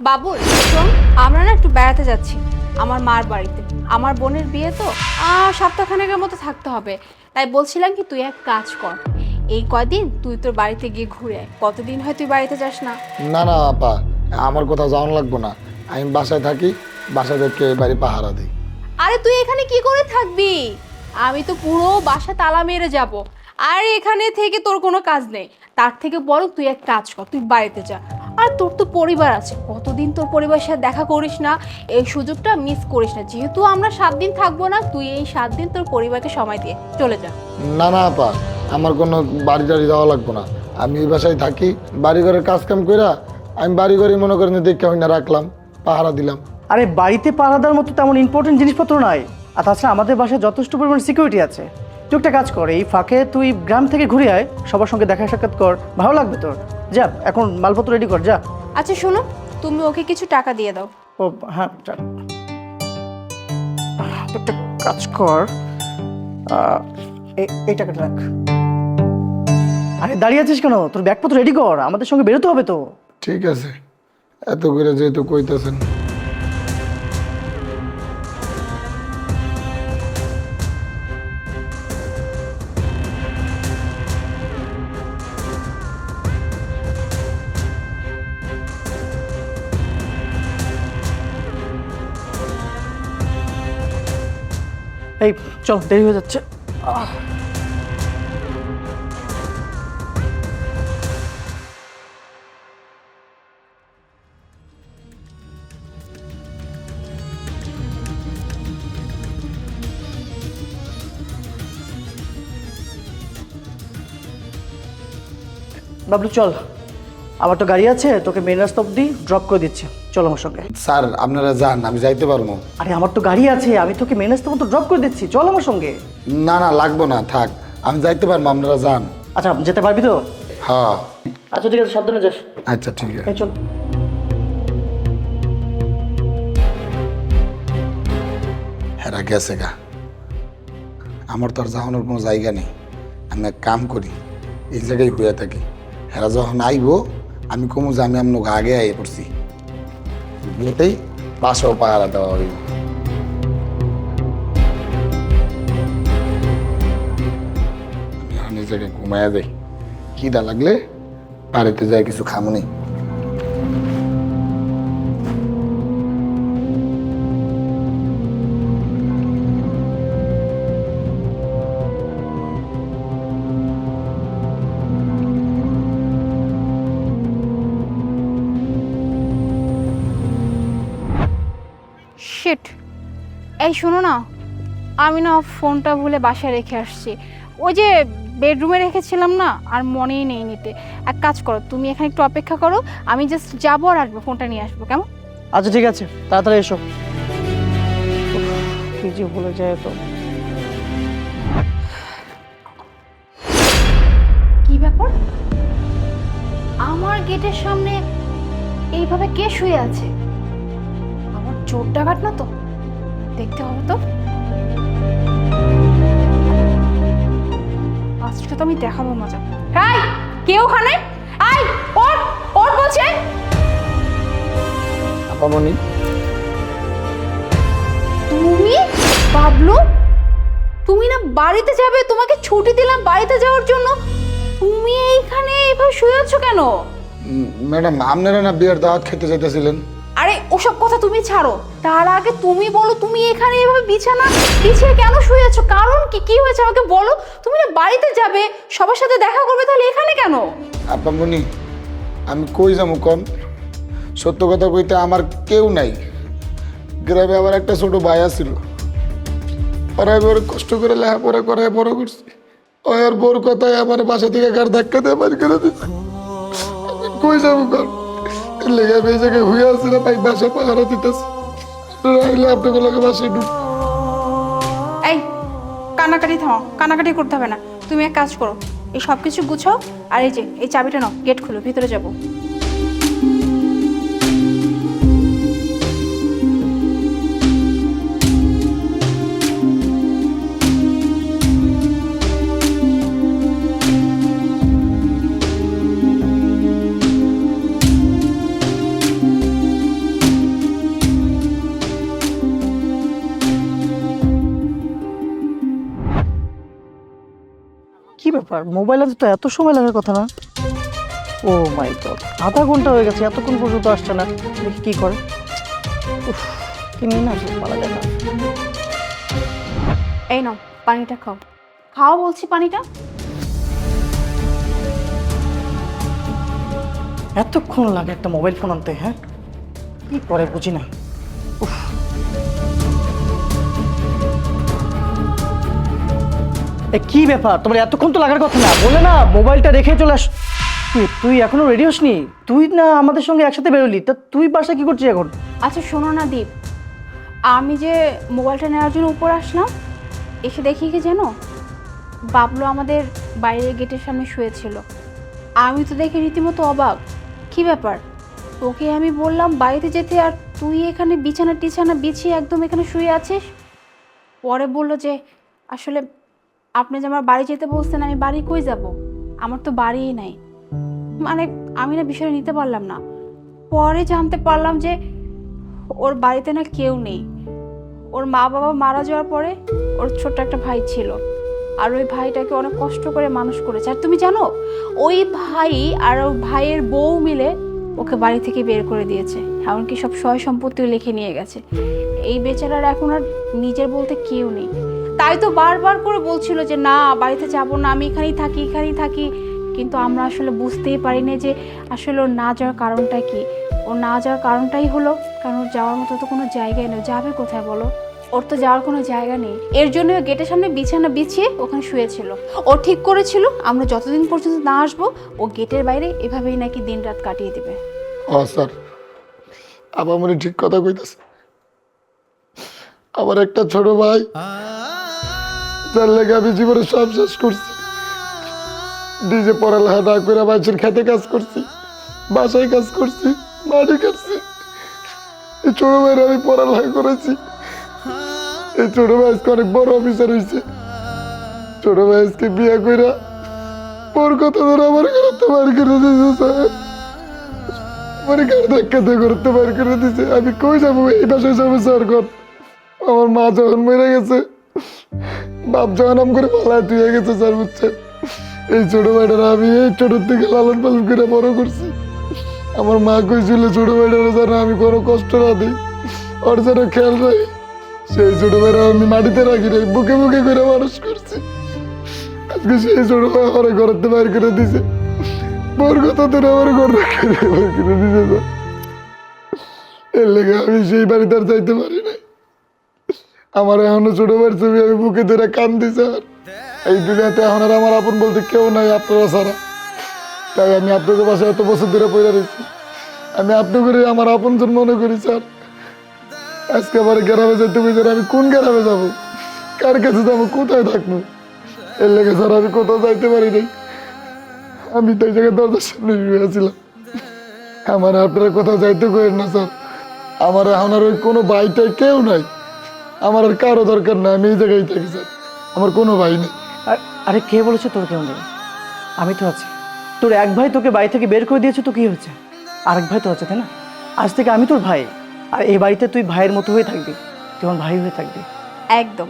বাবুল শোন আমরা না একটু বেড়াতে যাচ্ছি আমার মার বাড়িতে। আমার বোনের বিয়ে তো আহ, সপ্তাহখানেকের মতো থাকতে হবে। তাই বলছিলাম কি তুই এক কাজ কর এই কয়দিন তুই তোর বাড়িতে গিয়ে ঘুরে আয়। কতদিন হয় তুই বাড়িতে যাস না? না না আপা আমার কোথাও যাওয়ান লাগবো না। আমি বাসায় থাকি বাসায় থেকে বাড়ি পাহারা দিই। আরে তুই এখানে কি করে থাকবি? আমি তো পুরো বাসা তালা মেরে যাব। আর এখানে থেকে তোর কোনো কাজ নেই। তার থেকে বড় তুই এক কাজ কর তুই বাড়িতে যা। আর তোর তো পরিবার আছে। কতদিন তোর পরিবারের সাথে দেখা করিস না এই সুযোগটা মিস করিস না। যেহেতু আমরা সাত দিন থাকব না তুই এই সাত দিন তোর পরিবারকে সময় দিয়ে চলে যা। না না আপা আমার কোনো বাড়ি টাড়ি যাওয়া লাগবো না। আমি এই বাসায় থাকি বাড়ি ঘরের কাজ কাম কইরা আমি বাড়ি ঘরে মনে করেন দেখে হয় না রাখলাম পাহারা দিলাম। আরে বাড়িতে পাহারা দেওয়ার মতো তেমন ইম্পর্টেন্ট জিনিসপত্র নাই। আর তাছাড়া আমাদের বাসায় যথেষ্ট পরিমাণ সিকিউরিটি আছে। একটা কাজ কর এই ফাঁকে তুই গ্রাম থেকে ঘুরে আয় সবার সঙ্গে দেখা সাক্ষাৎ কর ভালো লাগবে তোর। যা এখন মালপত্র রেডি কর যা। আচ্ছা শোনো তুমি ওকে কিছু টাকা দিয়ে দাও। ও হ্যাঁ। একটা কাজ কর। আহ, এই- এই টাকাটা রাখ। আরে দাঁড়িয়ে আছিস কেন? তোর ব্যাগপত্র রেডি কর আমাদের সঙ্গে বেরোতে হবে তো। ঠিক আছে। এত করে যেহেতু কইতেছেন। এই, চল, দেরি হয়ে যাচ্ছে। বাবলু, চল। আমার তো গাড়ি আছে, তোকে মেন রাস্তা অব্দি ড্রপ করে দিচ্ছে। চল আমার সঙ্গে। স্যার আপনারা যান আমি যাইতে পারব। আরে আমার তো গাড়ি আছে আমি তোকে মেন রাস্তা মতো ড্রপ করে দিচ্ছি চল আমার সঙ্গে। না না লাগবো না থাক আমি যাইতে পারব আপনারা যান। আচ্ছা যেতে পারবি তো? হ্যাঁ। আচ্ছা ঠিক আছে সাবধানে যাস। আচ্ছা ঠিক আছে। এই চল। হেরা গেছে গা। আমার তো আর যাওয়ানোর কোনো জায়গা নেই। আমি এক কাম করি এই জায়গায় হয়ে থাকি। হেরা যখন আইবো আমি কমু যে আমি আপনাকে আগে আইয়ে পড়ছি। বিয়েতেই বাসাও পাহারা দেওয়া হইব আমি জায়গায় ঘুমায়া যাই। খিদা লাগলে বাড়িতে যাই, কিছু খামো নেই এই শোনো না আমি না ফোনটা ভুলে বাসায় রেখে আসছি। ওই যে বেডরুমে রেখেছিলাম না আর মনেই নেই নিতে। এক কাজ করো তুমি এখানে একটু অপেক্ষা করো আমি জাস্ট যাব আর আসব ফোনটা নিয়ে আসব কেমন? আচ্ছা ঠিক আছে তাড়াতাড়ি এসো। কি যে ভুলে যায় তো। কি ব্যাপার? আমার গেটের সামনে এইভাবে কে শুয়ে আছে? আমার চোর ডাকাত না তো? দেখতে হবে তো? আজকে তো আমি দেখাবো মজা। হাই কে ওখানে? আই ওর ওর বলছে। আপামনি। তুমি বাবলু তুমি না বাড়িতে যাবে তোমাকে ছুটি দিলাম বাড়িতে যাওয়ার জন্য। তুমি এইখানে এভাবে শুয়ে আছো কেন? ম্যাডাম আপনারা না বিয়ের দাওয়াত খেতে যেতেছিলেন আরে, ওসব কথা তুমি ছাড়ো। তার আগে তুমি বলো, তুমি এখানে এভাবে বিছানা বিছিয়ে কেন শুয়ে আছো কারণ কি? কি হয়েছে আমাকে বলো? তুমি না বাড়িতে যাবে, সবার সাথে দেখা করবে, তাহলে এখানে কেন? আপামনি আমি কই যাব কন? সত্য কথা কইতে আমার কেউ নাই। গ্রামে আমার একটা ছোট ভাই ছিল ওরা ওর কষ্ট করে লেখাপড়া করায় বড় করছি। ওই আর বোর কথায় আমার বাসা থেকে গার ধাক্কা দিয়ে বাড়ি করে দিচ্ছে কই যাব এর এই জায়গায় হয়ে না বাসা রাইলে এই কানাকাটি করতে হবে না। তুমি এক কাজ করো, এই সব কিছু গুছাও, আর এই যে, এই চাবিটা নাও, গেট খুলো, ভিতরে যাব। কি ব্যাপার? মোবাইল আনতে তো এত সময় লাগার কথা না? ও মাই গড আধা ঘণ্টা হয়ে গেছে এতক্ষণ পর্যন্ত আসছে না। দেখি কি করে? উফ, কি নিয়ে না আসলে পালা যায় না এই নাও পানিটা খাও। খাও বলছি পানিটা? এতক্ষণ লাগে একটা মোবাইল ফোন আনতে হ্যাঁ? কি করে বুঝি না। উফ। কি ব্যাপার? তোমার এতক্ষণ তো লাগার কথা না। বলে না, মোবাইলটা রেখে চলে আস তুই এখনও রেডি হসনি? তুই না আমাদের সঙ্গে একসাথে বেরোলি, তা তুই বাসায় কি করছিস এখন? আচ্ছা শোনো না দীপ। আমি যে মোবাইলটা নেওয়ার জন্য উপর আসলাম, এসে দেখি কি জানো বাবলু আমাদের বাইরের গেটের সামনে শুয়েছিল। আমি তো দেখে রীতিমতো অবাক। কি ব্যাপার? তোকে আমি বললাম, বাড়িতে যেতে আর তুই এখানে বিছানা টিছানা বিছিয়ে একদম এখানে শুয়ে আছিস? পরে বলল যে, আসলে আপনি যে আমার বাড়ি যেতে বলছেন, আমি বাড়ি কই যাব? আমার তো বাড়িই নাই। মানে আমি না বিষয়টা নিতে পারলাম না। পরে জানতে পারলাম যে ওর বাড়িতে না কেউ নেই। ওর মা বাবা মারা যাওয়ার পরে ওর ছোট্ট একটা ভাই ছিল। আর ওই ভাইটাকে অনেক কষ্ট করে মানুষ করেছে। আর তুমি জানো, ওই ভাই আর ওর ভাইয়ের বউ মিলে ওকে বাড়ি থেকে বের করে দিয়েছে। এমনকি সব সয় সম্পত্তিও লিখে নিয়ে গেছে। এই বেচারার এখন আর নিজের বলতে কেউ নেই। তাই তো বারবার করে বলছিল যে না বাড়িতে যাব না আমি এখানেই থাকি এখানেই থাকি। কিন্তু আমরা আসলে বুঝতেই পারিনি যে আসলে ওর না যাওয়ার কারণটা কি? ওর না যাওয়ার কারণটাই হলো কারণ ওর যাওয়ার মতো তো কোনো জায়গায় নেই। যাবে কোথায় বলো? ওর তো যাওয়ার কোনো জায়গা নেই। এর জন্য গেটের সামনে বিছানা বিছিয়ে ওখানে শুয়েছিল। ও ঠিক করেছিল আমরা যতদিন পর্যন্ত না আসব ও গেটের বাইরে এভাবেই নাকি দিন রাত কাটিয়ে দেবে। ও স্যার। আপামনি ঠিক কথা কইতাছে। আমার একটা ছোট ভাই যার লেগে আমি জীবনে সব শেষ করছি। নিজে পড়ালেখা না করে মানুষের খেতে কাজ করছি, বাসায় কাজ করছি মাঠে কাটছি এই ছোট ভাইয়ের আমি পড়ালেখা করেছি। এই ছোট ভাই আজকে অনেক বড় অফিসার হয়েছে ছোট ভাই আজকে বিয়ে কইরা ওর কথা ধরে আমার করতে বার করে দিয়েছে স্যার। মানে গাড়ি ধাক্কাতে করতে বার করে দিছে। আমি কই যাব? এই বাসায় যাব, স্যার ঘর। আমার মা যখন মরে গেছে বাপ আম করে পালায়, তুই গেছে স্যার বুঝছেন এই ছোট ভাইটারা আমি এই ছোটোর থেকে লালন পালন করে বড় করছি। আমার মা কইছিল, ছোট ভাইটারা যেন আমি কোনো কষ্ট না দিই, ওর যেন খেয়াল রাখি। সেই ছোট ভাইরা আমি মাটিতে রাখি নাই, বুকে বুকে করে মানুষ করছি। আজকে সেই ছোট ভাই আমার ঘরেতে বাইর করে দিছে। মোর কথা তো আমার ঘর রাখে দিছে এর লেগে আমি সেই বাড়িতে আর যাইতে পারি নাই আমার এখনও ছোট ভাইয়ের ছবি আমি বুকে ধরে কান্দি, স্যার। এই দুনিয়াতে এখন আর আমার আপন বলতে কেউ নাই আপনারা ছাড়া। তাই আমি আপনাদের পাশে এত বছর ধরে পড়ে রয়েছি। আমি আপনি করে আমার আপন আপনজন মনে করি, স্যার। আজকে আবার গ্রামে যেতে বুঝে আমি কোন গ্রামে যাব? কার কাছে যাব? কোথায় থাকব? এর লেগে, স্যার, আমি কোথাও যাইতে পারি নাই। আমি তো এই জায়গায় দরজার সামনে শুয়ে আমার আপনারা কোথাও যাইতে করেন না, স্যার। আমার এখন আর ওই কোনো ভাইটাই কেউ নাই। আমার আর কারও দরকার না আমি এই জায়গায় থাকি স্যার। আমার কোনো ভাই নেই। আর আরে কে বলেছে তোর কেউ নেই? আমি তো আছি। তোর এক ভাই তোকে বাড়ি থেকে বের করে দিয়েছে তো কি হয়েছে? আরেক ভাই তো আছে তাই না? আজ থেকে আমি তোর ভাই। আর এই বাড়িতে তুই ভাইয়ের মতো হয়ে থাকবি তুই আমার ভাই হয়ে থাকবি। একদম।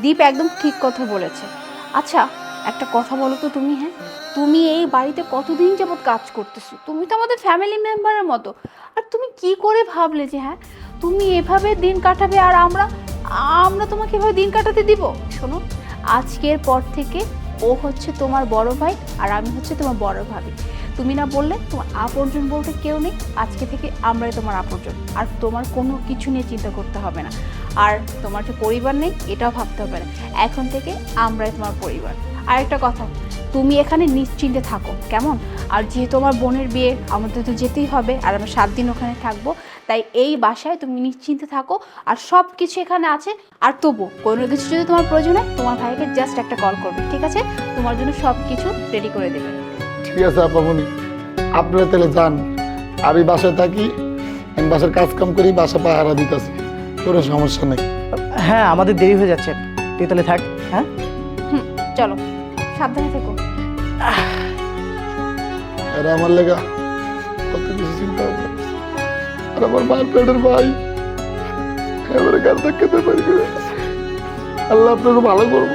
দীপ একদম ঠিক কথা বলেছে। আচ্ছা একটা কথা বলো তো তুমি হ্যাঁ? তুমি এই বাড়িতে কতদিন যাবত কাজ করতেছো? তুমি তো আমাদের ফ্যামিলি মেম্বারের মতো। আর তুমি কি করে ভাবলে যে হ্যাঁ? তুমি এভাবে দিন কাটাবে আর আমরা আমরা তোমাকে এভাবে দিন কাটাতে দিব? শোনো, আজকের পর থেকে ও হচ্ছে তোমার বড় ভাই আর আমি হচ্ছে তোমার বড় ভাবি। তুমি না বললে তোমার আপনজন বলতে কেউ নেই। আজকে থেকে আমরাই তোমার আপনজন। আর তোমার কোনো কিছু নিয়ে চিন্তা করতে হবে না। আর তোমার যে পরিবার নেই, এটাও ভাবতে হবে না। এখন থেকে আমরাই তোমার পরিবার। আর একটা কথা, তুমি এখানে নিশ্চিন্তে থাকো, কেমন? আর যেহেতু আমার বোনের বিয়ে, আমাদের তো যেতেই হবে। আর আমরা সাত দিন ওখানে থাকব। তাই এই বাসায় তুমি নিশ্চিন্তে থাকো আর সব কিছু এখানে আছে। আর তবু কোনো কিছু যদি তোমার প্রয়োজন হয় তোমার ভাইকে জাস্ট একটা কল করবে ঠিক আছে? তোমার জন্য সব কিছু রেডি করে দেবে। ঠিক আছে আপামনি আপনারা তাহলে যান। আমি বাসায় থাকি আমি বাসার কাজ কাম করি বাসা পাহারা দিতেছি। কোনো সমস্যা নেই। হ্যাঁ আমাদের দেরি হয়ে যাচ্ছে। তুই তাহলে থাক হ্যাঁ? হুম চলো। সাবধানে থেকো। আর আমার লেগা কত কিছু চিন্তা হবে আর আমার মায়ের পেটের ভাই। এবারে গান দেখতে পারি আল্লাহ আপনাকে ভালো করব।